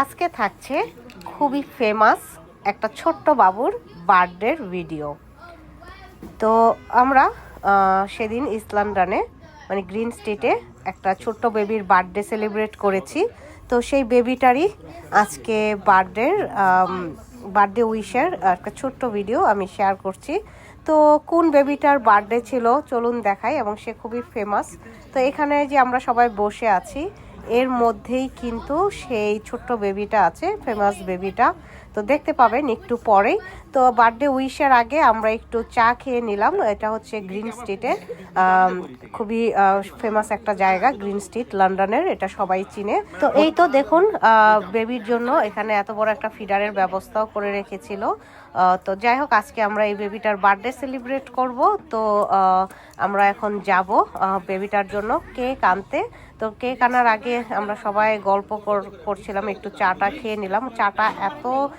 আজকে থাকছে খুবই ফেমাস একটা ছোট্ট বাবুর বার্থডের ভিডিও তো আমরা সেদিন ইস্ট লন্ডনে মানে গ্রিন স্টেটে একটা ছোট্ট বেবির বার্থডে সেলিব্রেট করেছি। তো সেই বেবিটারই আজকে বার্থডের বার্থডে উইশের একটা ছোট্ট ভিডিও আমি শেয়ার করছি। তো কোন বেবিটার বার্থডে ছিল চলুন দেখাই, এবং সে খুবই ফেমাস তো এখানে যে আমরা সবাই বসে আছি এর মধ্যেই কিন্তু সেই ছোট্ট বেবিটা আছে ফেমাস বেবিটা তো দেখতে পাবেন একটু পরেই। তো বার্থডে উইশের আগে আমরা একটু চা খেয়ে নিলাম। এটা হচ্ছে গ্রিন স্ট্রিটে খুবই ফেমাস একটা জায়গা গ্রিন স্ট্রিট লন্ডনের এটা সবাই চিনে। তো এই তো দেখুন বেবির জন্য এখানে এত বড় একটা ফিডারের ব্যবস্থাও করে রেখেছিল। তো যাই হোক, আজকে আমরা এই বেবিটার বার্থডে সেলিব্রেট করব। তো আমরা এখন যাব বেবিটার জন্য কেক আনতে। তো কেক আনার আগে আমরা সবাই গল্প কর- করছিলাম, একটু চাটা খেয়ে নিলাম। চাটা এত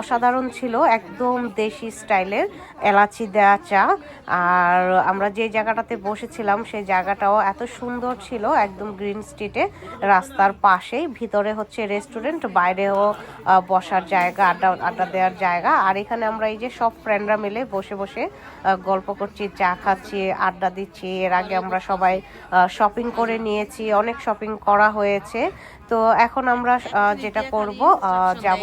অসাধারণ ছিল, একদম দেশি স্টাইলের এলাচি দেওয়া চা। আর আমরা যে জায়গাটাতে বসেছিলাম, সেই জায়গাটাও এত সুন্দর ছিল, একদম গ্রিন স্ট্রিটে, রাস্তার পাশেই। ভিতরে হচ্ছে রেস্টুরেন্ট, বাইরেও বসার জায়গা, আড্ডা আড্ডা দেওয়ার জায়গা। আর এখানে আমরা এই যে সব ফ্রেন্ডরা মিলে বসে বসে গল্প করছি, চা খাচ্ছি, আড্ডা দিচ্ছি। এর আগে আমরা সবাই শপিং করে নিয়েছি, অনেক শপিং করা হয়েছে। তো এখন আমরা যেটা করব যাব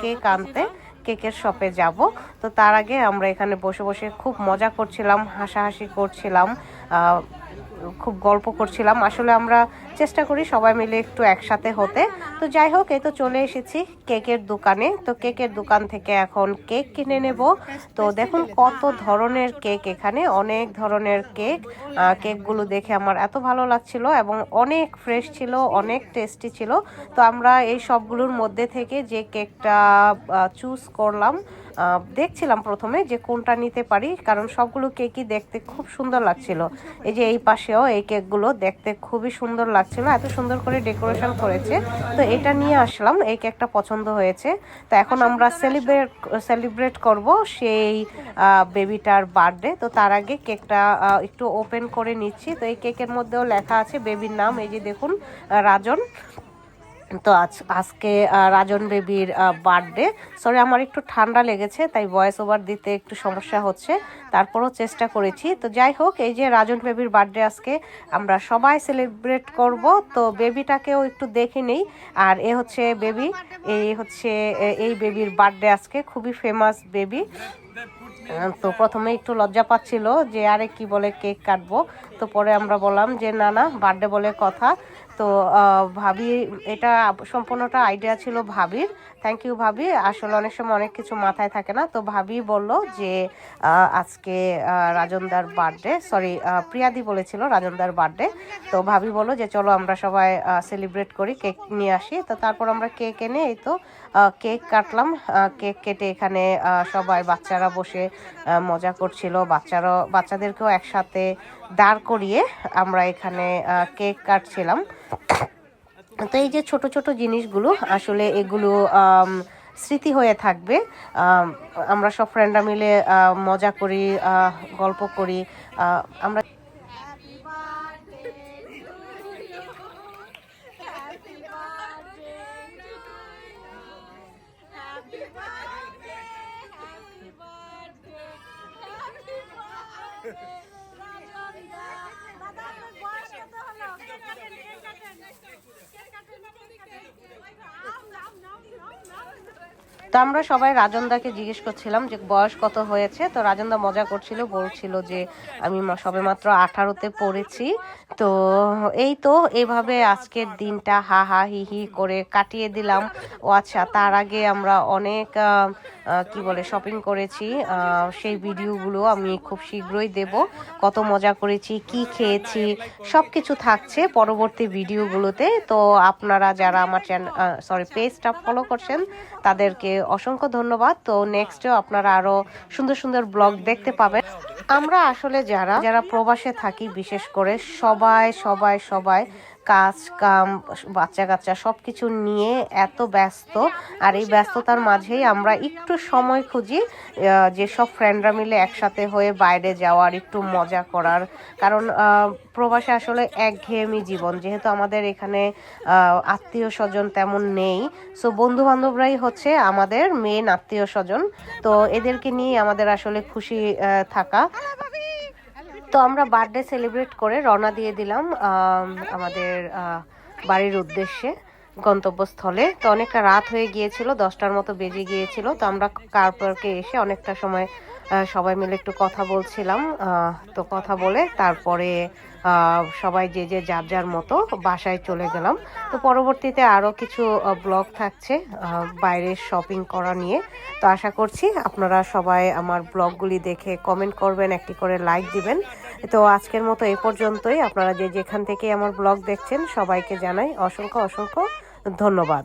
কেক আনতে। কেকের শপে যাব। তো তার আগে আমরা এখানে বসে বসে খুব মজা করছিলাম, হাসাহাসি করছিলাম। খুব গল্প করছিলাম। আসলে আমরা চেষ্টা করি সবাই মিলে একটু একসাথে হতে। তো যাই হোক, এই তো চলে এসেছি কেকের দোকানে। তো কেকের দোকান থেকে এখন কেক কিনে নেব। তো দেখুন কত ধরনের কেক এখানে, অনেক ধরনের কেক। কেকগুলো দেখে আমার এত ভালো লাগছিল এবং অনেক ফ্রেশ ছিল, অনেক টেস্টি ছিল। তো আমরা এই সবগুলোর মধ্যে থেকে যে কেকটা চুজ করলাম দেখছিলাম প্রথমে যে কোনটা নিতে পারি, কারণ সবগুলো কেকই দেখতে খুব সুন্দর লাগছিল। এই যে এই পাশেও এই কেকগুলো দেখতে খুবই সুন্দর লাগছিল, এত সুন্দর করে ডেকোরেশন করেছে। তো এটা নিয়ে আসলাম, এই কেকটা পছন্দ হয়েছে। তো এখন আমরা সেলিব্রেট সেলিব্রেট করব সেই বেবিটার বার্থডে। তো তার আগে কেকটা একটু ওপেন করে নিচ্ছি। তো এই কেকের মধ্যেও লেখা আছে বেবির নাম, এই যে দেখুন, রাজন। তো আজ, আজকে রাজন বেবির বার্থডে সরি আমার একটু ঠান্ডা লেগেছে, তাই ভয়েস ওভার দিতে একটু সমস্যা হচ্ছে। তারপরও চেষ্টা করেছি। তো যাই হোক, এই যে রাজন বেবির বার্থডে আজকে আমরা সবাই সেলিব্রেট করব। তো বেবিটাকেও একটু দেখে নেই। আর এ হচ্ছে বেবি এই হচ্ছে এই বেবির বার্থডে আজকে। খুবই ফেমাস বেবি। তো প্রথমে একটু লজ্জা পাচ্ছিল যে, আরে কি বলে কেক কাটবো? তো পরে আমরা বললাম যে, না না বার্থডে বলে কথা। তো ভাবি এটা সম্পূর্ণটা আইডিয়া ছিল ভাবির। থ্যাংক ইউ ভাবি। আসলে অনেক সময় অনেক কিছু মাথায় থাকে না। তো ভাবি বলল যে আজকে রাজনদার বার্থডে সরি প্রিয়াদি বলেছিল রাজনদার বার্থডে তো ভাবি বলল যে, চলো আমরা সবাই সেলিব্রেট করি কেক নিয়ে আসি। তো তারপর আমরা কেক এনে, এই তো কেক কাটলাম। কেক কেটে এখানে সবাই বাচ্চারা বসে মজা করছিল। বাচ্চারা, বাচ্চাদেরকেও একসাথে দাঁড় করিয়ে আমরা এখানে কেক কাটছিলাম। তো এই যে ছোট ছোট জিনিসগুলো আসলে এগুলো স্মৃতি হয়ে থাকবে। আমরা সব ফ্রেন্ডরা মিলে মজা করি গল্প করি আমরা তো আমরা সবাই রাজনদাকে জিজ্ঞেস করছিলাম যে বয়স কত হয়েছে? তো রাজনদা মজা করছিল, বলছিল যে আমি সবে মাত্র আঠারোতে পড়েছি। তো এই তো এভাবে আজকের দিনটা হা হা হি হি করে কাটিয়ে দিলাম। ও আচ্ছা তার আগে আমরা অনেক কি বলে শপিং করেছি। সেই ভিডিওগুলো আমি খুব শীঘ্রই দেব। কত মজা করেছি, কি খেয়েছি সব কিছু থাকছে পরবর্তী ভিডিওগুলোতে। তো আপনারা যারা আমার চ্যানেল সরি পেজটা ফলো করছেন, তাদেরকে অসংখ্য ধন্যবাদ। তো নেক্সটেও আপনারা আরও সুন্দর সুন্দর ব্লগ দেখতে পাবেন। আমরা আসলে যারা যারা প্রবাসে থাকি, বিশেষ করে সবাই সবাই সবাই কাজ, কাম বাচ্চা কাচ্চা সব কিছু নিয়ে এত ব্যস্ত। আর এই ব্যস্ততার মাঝেই আমরা একটু সময় খুঁজি যেসব ফ্রেন্ডরা মিলে একসাথে হয়ে বাইরে যাওয়ার, একটু মজা করার। কারণ প্রবাসে আসলে একঘেয়েমি জীবন। যেহেতু আমাদের এখানে আত্মীয় স্বজন তেমন নেই সো বন্ধু বান্ধবরাই হচ্ছে আমাদের মেন আত্মীয় স্বজন। তো এদেরকে নিয়ে আমাদের আসলে খুশি থাকা। তো আমরা বার্থডে সেলিব্রেট করে রওনা দিয়ে দিলাম আমাদের বাড়ির উদ্দেশ্যে। গন্তব্যস্থলে। তো অনেকটা রাত হয়ে গিয়েছিল, দশটার মতো বেজে গিয়েছিল। তো আমরা কার পার্কে এসে অনেকটা সময় সবাই মিলে একটু কথা বলছিলাম। তো কথা বলে তারপরে সবাই যে যে যার যার মতো বাসায় চলে গেলাম। তো পরবর্তীতে আরও কিছু ব্লগ থাকছে বাইরের শপিং করা নিয়ে। তো আশা করছি আপনারা সবাই আমার ব্লগগুলি দেখে কমেন্ট করবেন, একটি করে লাইক দিবেন। তো আজকের মতো এ পর্যন্তই। আপনারা যে যেখান থেকে আমার ব্লগ দেখছেন, সবাইকে জানাই অসংখ্য অসংখ্য ধন্যবাদ।